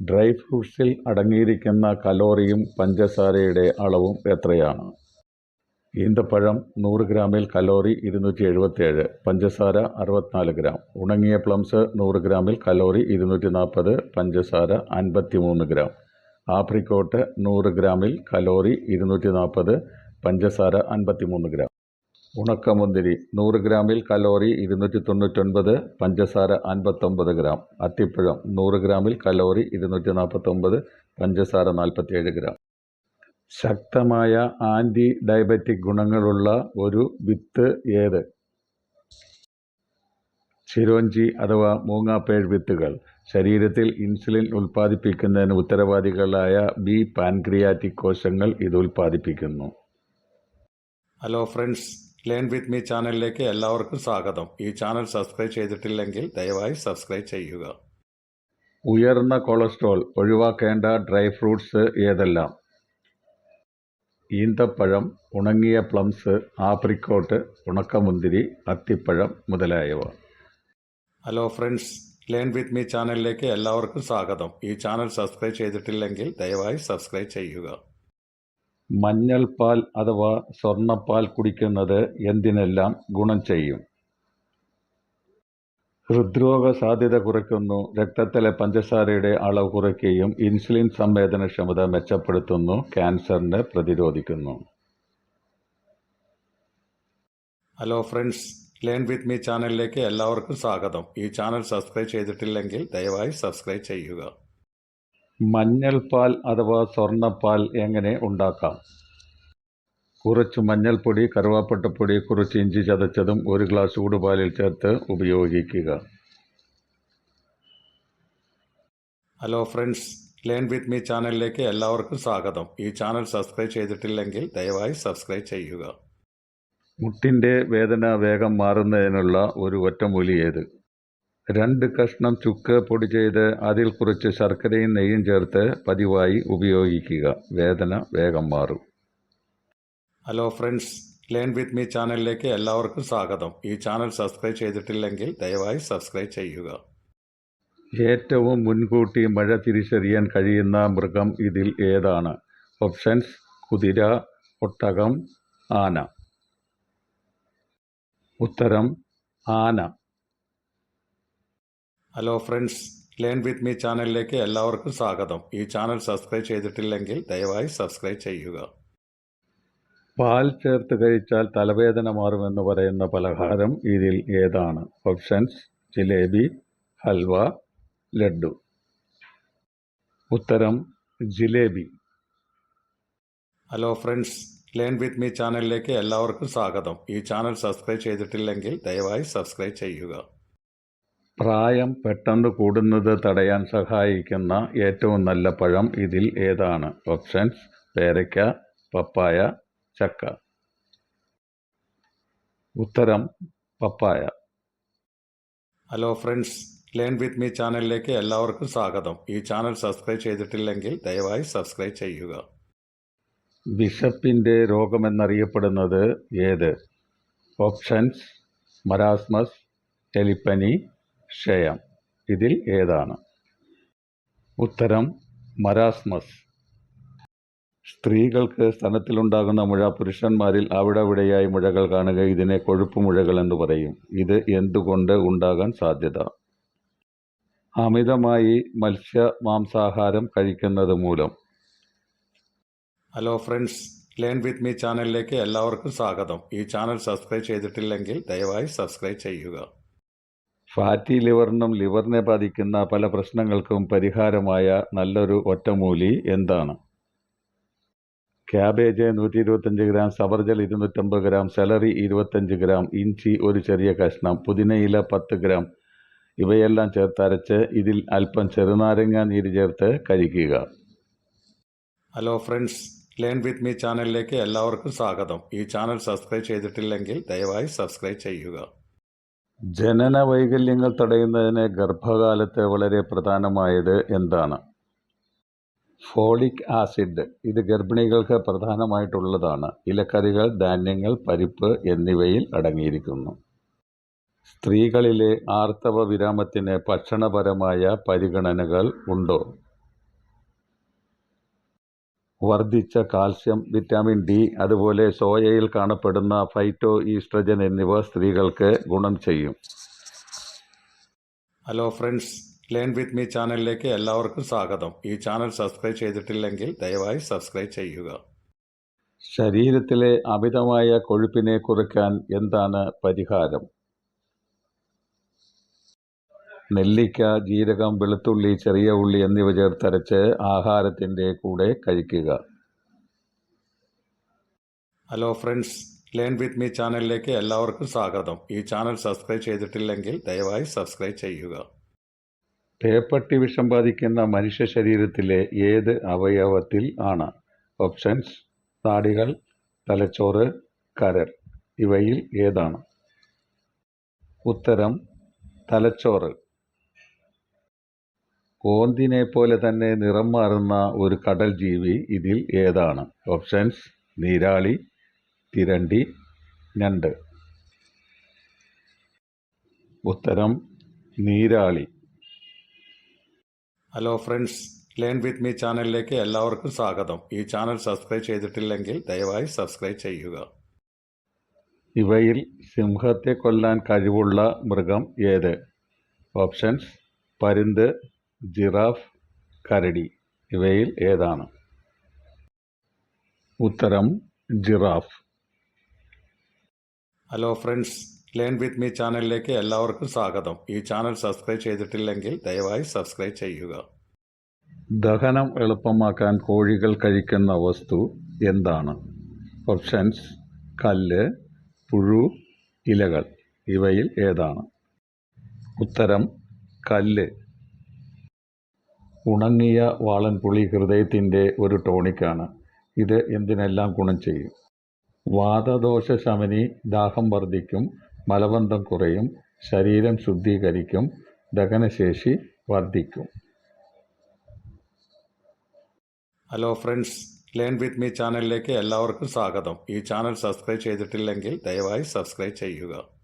Dry ഫ്രൂട്ട്സിൽ അടങ്ങിയിരിക്കുന്ന കലോറിയും പഞ്ചസാരയുടെ അളവും എത്രയാണ്? ഈന്തപ്പഴം നൂറ് ഗ്രാമിൽ കലോറി ഇരുന്നൂറ്റി എഴുപത്തേഴ് പഞ്ചസാര അറുപത്തിനാല് ഗ്രാം ഉണങ്ങിയ പ്ലംസ് നൂറ് ഗ്രാമിൽ കലോറി ഇരുന്നൂറ്റി നാൽപ്പത് പഞ്ചസാര അൻപത്തി മൂന്ന് ഗ്രാം ആപ്രിക്കോട്ട് നൂറ് ഗ്രാമിൽ കലോറി ഇരുന്നൂറ്റി നാൽപ്പത് പഞ്ചസാര അൻപത്തി മൂന്ന് ഗ്രാം. ഉണക്കമുന്തിരി നൂറ് ഗ്രാമിൽ കലോറി ഇരുന്നൂറ്റി തൊണ്ണൂറ്റൊൻപത് പഞ്ചസാര അൻപത്തൊമ്പത് ഗ്രാം. അത്തിപ്പഴം നൂറ് ഗ്രാമിൽ കലോറി ഇരുന്നൂറ്റി നാൽപ്പത്തൊമ്പത് പഞ്ചസാര നാൽപ്പത്തിയേഴ് ഗ്രാം. ശക്തമായ ആന്റി ഡയബറ്റിക് ഗുണങ്ങളുള്ള ഒരു വിത്ത് ഏത്? ചിരോഞ്ചി അഥവാ മൂങ്ങാപ്പേഴ് വിത്തുകൾ. ശരീരത്തിൽ ഇൻസുലിൻ ഉൽപ്പാദിപ്പിക്കുന്നതിന് ഉത്തരവാദികളായ ബി പാൻക്രിയാറ്റിക് കോശങ്ങൾ ഇത് ഉൽപ്പാദിപ്പിക്കുന്നു. Hello friends learn with me ചാനലിലേക്ക് എല്ലാവർക്കും സ്വാഗതം. ഈ ചാനൽ സബ്സ്ക്രൈബ് ചെയ്തിട്ടില്ലെങ്കിൽ ദയവായി സബ്സ്ക്രൈബ് ചെയ്യുക. ഉയർന്ന കൊളസ്ട്രോൾ ഒഴിവാക്കേണ്ട ഡ്രൈ ഫ്രൂട്ട്സ് ഏതെല്ലാം? ഈന്തപ്പഴം ഉണങ്ങിയ പ്ലംസ് ആപ്രിക്കോട്ട് ഉണക്കമുന്തിരി അത്തിപ്പഴം മുതലായവ. Hello friends learn with me ചാനലിലേക്ക് എല്ലാവർക്കും സ്വാഗതം. ഈ ചാനൽ സബ്സ്ക്രൈബ് ചെയ്തിട്ടില്ലെങ്കിൽ ദയവായി സബ്സ്ക്രൈബ് ചെയ്യുക. മഞ്ഞൾപ്പാൽ അഥവാ സ്വർണപ്പാൽ കുടിക്കുന്നത് എന്തിനെല്ലാം ഗുണം ചെയ്യും? ഹൃദ്രോഗ സാധ്യത കുറയ്ക്കുന്നു രക്തത്തിലെ പഞ്ചസാരയുടെ അളവ് കുറയ്ക്കുകയും ഇൻസുലിൻ സംവേദനക്ഷമത മെച്ചപ്പെടുത്തുന്നു ക്യാൻസറിനെ പ്രതിരോധിക്കുന്നു. Hello friends learn with me ചാനലിലേക്ക് എല്ലാവർക്കും സ്വാഗതം. ഈ ചാനൽ സബ്സ്ക്രൈബ് ചെയ്തിട്ടില്ലെങ്കിൽ ദയവായി സബ്സ്ക്രൈബ് ചെയ്യുക. മഞ്ഞൾപ്പാൽ അഥവാ സ്വർണപ്പാൽ എങ്ങനെ ഉണ്ടാക്കാം? കുറച്ച് മഞ്ഞൾപ്പൊടി കറുവാപ്പട്ടപ്പൊടി കുറച്ച് ഇഞ്ചി ചതച്ചതും ഒരു ഗ്ലാസ് ചൂടുപാലിൽ ചേർത്ത് ഉപയോഗിക്കുക. Hello friends learn with me ചാനലിലേക്ക് എല്ലാവർക്കും സ്വാഗതം. ഈ ചാനൽ സബ്സ്ക്രൈബ് ചെയ്തിട്ടില്ലെങ്കിൽ ദയവായി സബ്സ്ക്രൈബ് ചെയ്യുക. മുട്ടിന്റെ വേദന വേഗം മാറുന്നതിനുള്ള ഒരു ഒറ്റമൂലി ഏത്? രണ്ട് കഷ്ണം ചുക്ക് പൊടി ചെയ്ത് അതിൽ കുറച്ച് ശർക്കരയും നെയ്യും ചേർത്ത് പതിവായി ഉപയോഗിക്കുക. വേദന വേഗം മാറും. Hello friends learn with me ചാനലിലേക്ക് എല്ലാവർക്കും സ്വാഗതം. ഈ ചാനൽ സബ്സ്ക്രൈബ് ചെയ്തിട്ടില്ലെങ്കിൽ ദയവായി സബ്സ്ക്രൈബ് ചെയ്യുക. ഏറ്റവും മുൻകൂട്ടി മഴ തിരിച്ചറിയാൻ കഴിയുന്ന മൃഗം ഇതിൽ ഏതാണ്? ഓപ്ഷൻസ് കുതിര ഒട്ടകം ആന. ഉത്തരം ആന. Hello friends learn with me ചാനലിലേക്ക് എല്ലാവർക്കും സ്വാഗതം. ഈ ചാനൽ സബ്സ്ക്രൈബ് ചെയ്തിട്ടില്ലെങ്കിൽ ദയവായി സബ്സ്ക്രൈബ് ചെയ്യുക. പാൽ ചേർത്ത് കഴിച്ചാൽ തലവേദന മാറുമെന്ന് പറയുന്ന പലഹാരം ഇതിൽ ഏതാണ്? ഓപ്ഷൻസ് ജിലേബി ഹൽവ ലഡ്ഡു. ഉത്തരം jalebi. Hello friends learn with me ചാനലിലേക്ക് എല്ലാവർക്കും സ്വാഗതം. ഈ ചാനൽ സബ്സ്ക്രൈബ് ചെയ്തിട്ടില്ലെങ്കിൽ ദയവായി സബ്സ്ക്രൈബ് ചെയ്യുക. പ്രായം പെട്ടെന്ന് കൂടുന്നത് തടയാൻ സഹായിക്കുന്ന ഏറ്റവും നല്ല പഴം ഇതിൽ ഏതാണ്? ഓപ്ഷൻസ് പേരയ്ക്ക പപ്പായ ചക്ക. ഉത്തരം പപ്പായ. Hello friends learn with me ചാനലിലേക്ക് എല്ലാവർക്കും സ്വാഗതം. ഈ ചാനൽ സബ്സ്ക്രൈബ് ചെയ്തിട്ടില്ലെങ്കിൽ ദയവായി സബ്സ്ക്രൈബ് ചെയ്യുക. വിശപ്പിന്റെ രോഗമെന്നറിയപ്പെടുന്നത് ഏത്? ഓപ്ഷൻസ് മരാസ്മസ് എലിപ്പനി ക്ഷയം. ഇതിൽ ഏതാണ്? ഉത്തരം മരാസ്മസ്. സ്ത്രീകൾക്ക് സ്തനത്തിലുണ്ടാകുന്ന മുഴ പുരുഷന്മാരിൽ അവിടെ അവിടെയായി മുഴകൾ കാണുക ഇതിനെ കൊഴുപ്പ് മുഴകൾ എന്ന് പറയും. ഇത് എന്തുകൊണ്ട് ഉണ്ടാകാൻ സാധ്യത? അമിതമായി മത്സ്യ മാംസാഹാരം കഴിക്കുന്നത് മൂലം. Hello friends learn with me ചാനലിലേക്ക് എല്ലാവർക്കും സ്വാഗതം. ഈ ചാനൽ സബ്സ്ക്രൈബ് ചെയ്തിട്ടില്ലെങ്കിൽ ദയവായി സബ്സ്ക്രൈബ് ചെയ്യുക. ഫാറ്റി ലിവറിനും ലിവറിനെ ബാധിക്കുന്ന പല പ്രശ്നങ്ങൾക്കും പരിഹാരമായ നല്ലൊരു ഒറ്റമൂലി എന്താണ്? ക്യാബേജ് നൂറ്റി ഇരുപത്തഞ്ച് ഗ്രാം സബർജൽ ഇരുന്നൂറ്റമ്പത് ഗ്രാം സെലറി ഇരുപത്തഞ്ച് ഗ്രാം ഇഞ്ചി ഒരു ചെറിയ കഷ്ണം പുതിനയില പത്ത് ഗ്രാം. ഇവയെല്ലാം ചേർത്തരച്ച് ഇതിൽ അല്പം ചെറുനാരങ്ങ നീര് ചേർത്ത് കഴിക്കുക. Hello friends learn with me ചാനലിലേക്ക് എല്ലാവർക്കും സ്വാഗതം. ഈ ചാനൽ സബ്സ്ക്രൈബ് ചെയ്തിട്ടില്ലെങ്കിൽ ദയവായി സബ്സ്ക്രൈബ് ചെയ്യുക. ജനന വൈകല്യങ്ങൾ തടയുന്നതിന് ഗർഭകാലത്ത് വളരെ പ്രധാനമായത് എന്താണ്? ഫോളിക് ആസിഡ് ഇത് ഗർഭിണികൾക്ക് പ്രധാനമായിട്ടുള്ളതാണ്. ഇലക്കറികൾ ധാന്യങ്ങൾ പരിപ്പ് എന്നിവയിൽ അടങ്ങിയിരിക്കുന്നു. സ്ത്രീകളിലെ ആർത്തവ വിരാമത്തിന് ഭക്ഷണപരമായ പരിഗണനകൾ ഉണ്ടോ? വർദ്ധിച്ച കാൽസ്യം വിറ്റാമിൻ ഡി അതുപോലെ സോയയിൽ കാണപ്പെടുന്ന ഫൈറ്റോ ഈസ്ട്രജൻ എന്നിവ സ്ത്രീകൾക്ക് ഗുണം ചെയ്യും. Hello friends learn with me ചാനലിലേക്ക് എല്ലാവർക്കും സ്വാഗതം. ഈ ചാനൽ സബ്സ്ക്രൈബ് ചെയ്തിട്ടില്ലെങ്കിൽ ദയവായി സബ്സ്ക്രൈബ് ചെയ്യുക. ശരീരത്തിലെ അമിതമായ കൊഴുപ്പിനെ കുറയ്ക്കാൻ എന്താണ് പരിഹാരം? നെല്ലിക്ക ജീരകം വെളുത്തുള്ളി ചെറിയ ഉള്ളി എന്നിവ ചേർത്തരച്ച് ആഹാരത്തിന്റെ കൂടെ കഴിക്കുക. Hello friends learn with me ചാനലിലേക്ക് എല്ലാവർക്കും സ്വാഗതം. ഈ ചാനൽ സബ്സ്ക്രൈബ് ചെയ്തിട്ടില്ലെങ്കിൽ ദയവായി സബ്സ്ക്രൈബ് ചെയ്യുക. പേപ്പട്ടി വിഷം ബാധിക്കുന്ന മനുഷ്യ ശരീരത്തിലെ ഏത് അവയവത്തിൽ ആണ്? ഓപ്ഷൻസ് താടികൾ തലച്ചോറ് കരൾ. ഇവയിൽ ഏതാണ്? ഉത്തരം തലച്ചോറ്. ഓന്തിനെ പോലെ തന്നെ നിറം മാറുന്ന ഒരു കടൽ ജീവി ഇതിൽ ഏതാണ്? ഓപ്ഷൻസ് നീരാളി തിരണ്ടി ഞണ്ട്. ഉത്തരം നീരാളി. Hello friends learn with me ചാനലിലേക്ക് എല്ലാവർക്കും സ്വാഗതം. ഈ ചാനൽ സബ്സ്ക്രൈബ് ചെയ്തിട്ടില്ലെങ്കിൽ ദയവായി സബ്സ്ക്രൈബ് ചെയ്യുക. ഇവയിൽ സിംഹത്തെ കൊല്ലാൻ കഴിവുള്ള മൃഗം ഏത്? ഓപ്ഷൻസ് പരുന്ത് ജിറാഫ് കരടി ഇവയിൽ ഏതാണ്? ഉത്തരം giraffe. Hello friends learn with me ചാനലിലേക്ക് എല്ലാവർക്കും സ്വാഗതം. ഈ ചാനൽ സബ്സ്ക്രൈബ് ചെയ്തിട്ടില്ലെങ്കിൽ ദയവായി സബ്സ്ക്രൈബ് ചെയ്യുക. ദഹനം എളുപ്പമാക്കാൻ കോഴികൾ കഴിക്കുന്ന വസ്തു എന്താണ്? ഓപ്ഷൻസ് കല്ല് പുഴു ഇലകൾ. ഇവയിൽ ഏതാണ്? ഉത്തരം കല്ല്. ഉണങ്ങിയ വാളൻപുളി ഹൃദയത്തിന്റെ ഒരു ടോണിക്കാണ്. ഇത് എന്തിനെല്ലാം ഗുണം ചെയ്യും? വാതദോഷ ശമനി ദാഹം വർദ്ധിക്കും മലബന്ധം കുറയും ശരീരം ശുദ്ധീകരിക്കും ദഹനശേഷി വർദ്ധിക്കും. Hello friends learn with me ചാനലിലേക്ക് എല്ലാവർക്കും സ്വാഗതം. ഈ ചാനൽ സബ്സ്ക്രൈബ് ചെയ്തിട്ടില്ലെങ്കിൽ ദയവായി സബ്സ്ക്രൈബ് ചെയ്യുക.